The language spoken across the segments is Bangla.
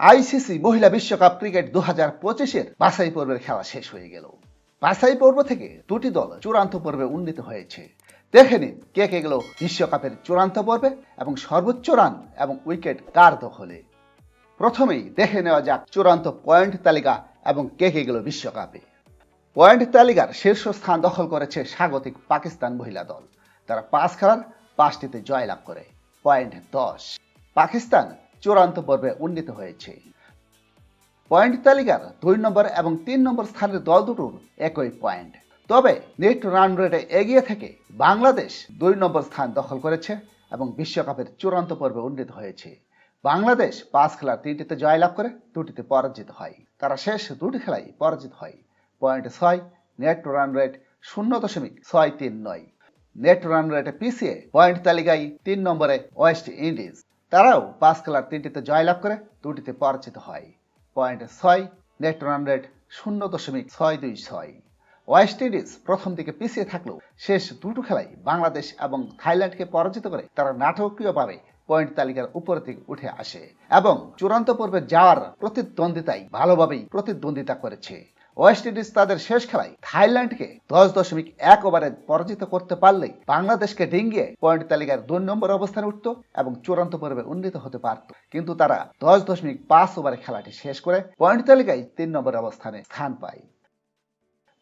আইসিসি মহিলা বিশ্বকাপ ক্রিকেট দু হাজার পঁচিশের বাছাই পর্বের খেলা শেষ হয়ে গেল। বাছাই পর্ব থেকে দুটি দল চূড়ান্ত পর্বে উন্নীত হয়েছে। দেখে নিন কে কে গেল বিশ্বকাপের চূড়ান্ত পর্বে এবং সর্বোচ্চ রান এবং উইকেট কার দখলে। প্রথমেই দেখে নেওয়া যাক চূড়ান্ত পয়েন্ট তালিকা এবং কে কে গেল বিশ্বকাপে। পয়েন্ট তালিকার শীর্ষ স্থান দখল করেছে স্বাগতিক পাকিস্তান মহিলা দল। তারা পাঁচ খেলার পাঁচটিতে জয়লাভ করে। পয়েন্ট দশ। পাকিস্তান চূড়ান্ত পর্বে উন্নীত হয়েছে। পয়েন্ট তালিকার দুই নম্বর এবং তিন নম্বর স্থানের দল দুটোর একই পয়েন্ট। তবে নেট রান রেটে এগিয়ে থেকে বাংলাদেশ দুই নম্বর স্থান দখল করেছে এবং বিশ্বকাপের চূড়ান্ত পর্বে উন্নীত হয়েছে। বাংলাদেশ পাঁচ খেলার তিনটিতে জয়লাভ করে দুটিতে পরাজিত হয়। তারা শেষ দুটি খেলায় পরাজিত হয়। পয়েন্ট ছয়, নেট রান রেট শূন্য দশমিক ছয় তিন নয়। নেট রান রেটে পিছিয়ে পয়েন্ট তালিকায় তিন নম্বরে ওয়েস্ট ইন্ডিজ। তারাও পাঁচ খেলার তিনটিতে জয়লাভ করে, দুটিতে পরাজিত হয়। পয়েন্ট ছয় নেট রান রেট শূন্য দশমিক ছয় দুই ছয়। ওয়েস্ট ইন্ডিজ প্রথম দিকে পিছিয়ে থাকলেও শেষ দুটো খেলায় বাংলাদেশ এবং থাইল্যান্ডকে পরাজিত করে তারা নাটকীয়ভাবে পয়েন্ট তালিকার উপর থেকে উঠে আসে এবং চূড়ান্ত পর্বে যাওয়ার প্রতিদ্বন্দ্বিতায় ভালোভাবেই প্রতিদ্বন্দ্বিতা করেছে। ওয়েস্ট ইন্ডিজ তাদের শেষ খেলায় থাইল্যান্ডকে দশ দশমিক এক ওভারে পরাজিত করতে পারলেই বাংলাদেশকে ডিঙ্গিয়ে পয়েন্ট তালিকার দুই নম্বর অবস্থানে উঠত এবং চূড়ান্ত পর্বে উন্নীত হতে পারত। কিন্তু তারা দশ দশমিক পাঁচ ওভারে খেলাটি শেষ করে পয়েন্ট তালিকায় তিন নম্বর অবস্থানে স্থান পায়।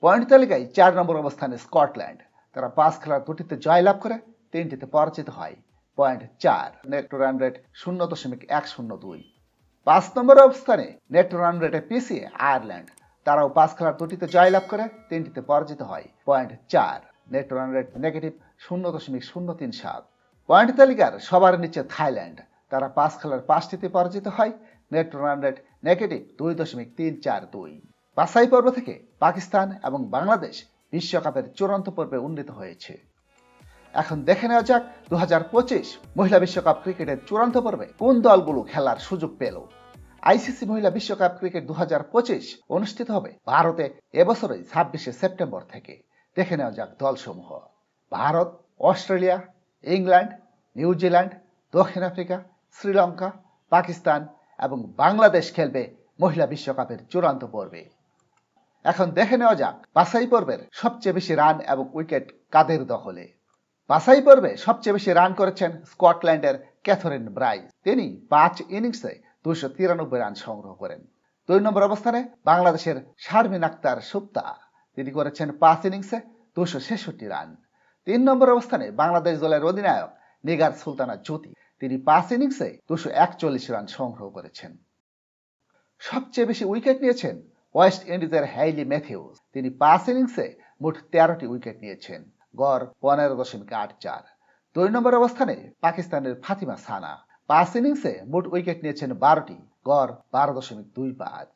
পয়েন্ট তালিকায় চার নম্বর অবস্থানে স্কটল্যান্ড। তারা পাঁচ খেলার দুটিতে জয়লাভ করে তিনটিতে পরাজিত হয়। পয়েন্ট চার, নেট রান রেট শূন্য দশমিক এক শূন্য দুই। পাঁচ নম্বর অবস্থানে নেট রান রেটে পিছিয়ে আয়ারল্যান্ড। তারাও পাঁচ খেলার দুটিতে জয়লাভ করে, তিনটিতে পরাজিত হয়। পয়েন্ট চার নেট রান রেট নেগেটিভ শূন্য দশমিক শূন্য তিন সাত। পয়েন্ট তালিকার সবার নিচে থাইল্যান্ড। তারা পাঁচ খেলার পাঁচটিতে পরাজিত হয় নেট রান রেট নেগেটিভ দুই দশমিক তিন চার দুই। বাছাই পর্ব থেকে পাকিস্তান এবং বাংলাদেশ বিশ্বকাপের চূড়ান্ত পর্বে উন্নীত হয়েছে। এখন দেখে নেওয়া যাক দু হাজার পঁচিশ মহিলা বিশ্বকাপ ক্রিকেটের চূড়ান্ত পর্বে কোন দলগুলো খেলার সুযোগ পেল। আইসিসি মহিলা বিশ্বকাপ ক্রিকেট দু হাজার পঁচিশ অনুষ্ঠিত হবে ভারতে এবছরই ছাব্বিশে সেপ্টেম্বর থেকে। দেখে নেওয়া যাক দলসমূহ। Bharat, Australia, England, New Zealand, দক্ষিণ আফ্রিকা, শ্রীলঙ্কা, পাকিস্তান এবং বাংলাদেশ খেলবে মহিলা বিশ্বকাপের চূড়ান্ত পর্বে। এখন দেখে নেওয়া যাক বাছাই পর্বের সবচেয়ে বেশি রান এবং উইকেট কাদের দখলে। বাছাই পর্বে সবচেয়ে বেশি রান করেছেন স্কটল্যান্ডের ক্যাথরিন ব্রাইস। তিনি পাঁচ ইনিংসে দুইশো তিরানব্বই রান সংগ্রহ করেন। দুই নম্বর অবস্থানে বাংলাদেশের শারমিন আক্তার সুপ্তা। তিনি করেছেন পাঁচ ইনিংসে দুশো ছেষট্টি রান। তিন নম্বর অবস্থানে বাংলাদেশ দলের অধিনায়ক নিগার সুলতানা জ্যোতি। তিনি পাঁচ ইনিংসে দুশো একচল্লিশ রান সংগ্রহ করেছেন। সবচেয়ে বেশি উইকেট নিয়েছেন ওয়েস্ট ইন্ডিজের হ্যাইলি ম্যাথিউস। তিনি পাঁচ ইনিংসে মোট তেরোটি উইকেট নিয়েছেন। গড় পনেরো দশমিক আট চার। দুই নম্বর অবস্থানে পাকিস্তানের ফাতিমা সানা। পাঁচ ইনিংসে মোট উইকেট নিয়েছেন বারোটি গড় বারো দশমিক দুই পাঁচ।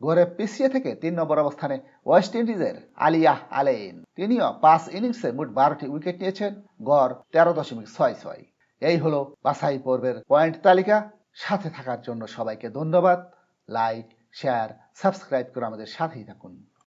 গড়ে পিছিয়ে থেকে তিন নম্বর অবস্থানে ওয়েস্ট ইন্ডিজের আলিয়াহ আলেন তিনিও পাঁচ ইনিংসে মোট বারোটি উইকেট নিয়েছেন, গড় তেরো দশমিক ছয় ছয়। এই হলো বাছাই পর্বের পয়েন্ট তালিকা। সাথে থাকার জন্য সবাইকে ধন্যবাদ। লাইক, শেয়ার, সাবস্ক্রাইব করে আমাদের সাথেই থাকুন।